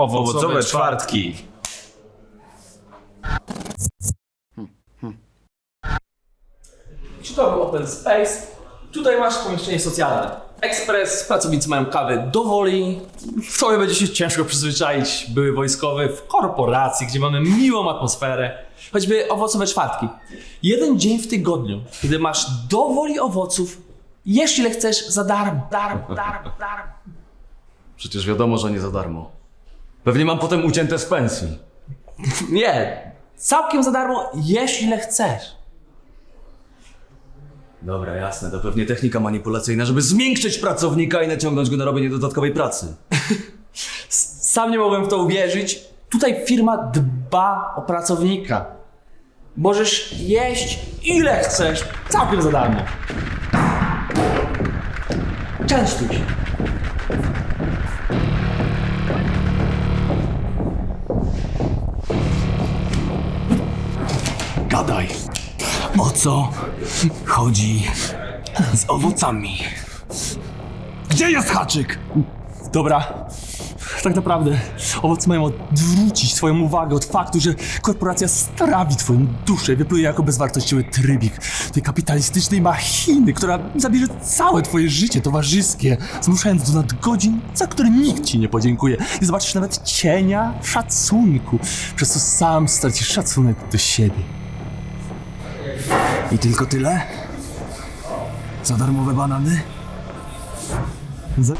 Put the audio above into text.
Owocowe czwartki. Czy to był Open Space? Tutaj masz pomieszczenie socjalne. Ekspres, pracownicy mają kawę do woli. Sobie będzie się ciężko przyzwyczaić, były wojskowy w korporacji, gdzie mamy miłą atmosferę. Choćby owocowe czwartki. Jeden dzień w tygodniu, kiedy masz do woli owoców, jesz ile chcesz za darmo. Darmo, darmo, darmo. Przecież wiadomo, że nie za darmo. Pewnie mam potem ucięte z pensji. Nie, całkiem za darmo, jesz ile chcesz. Dobra, jasne, to pewnie technika manipulacyjna, żeby zmiękczyć pracownika i naciągnąć go na robienie dodatkowej pracy. Sam nie mogłem w to uwierzyć. Tutaj firma dba o pracownika. Możesz jeść ile chcesz, całkiem za darmo. Częstuj się. Gadaj. O co chodzi z owocami? Gdzie jest haczyk? Dobra, tak naprawdę owoce mają odwrócić swoją uwagę od faktu, że korporacja strawi twoją duszę i wypluje jako bezwartościowy trybik tej kapitalistycznej machiny, która zabierze całe twoje życie towarzyskie, zmuszając do nadgodzin, za które nikt ci nie podziękuje. Nie zobaczysz nawet cienia szacunku, przez co sam stracisz szacunek do siebie. I tylko tyle? Za darmowe banany? Za...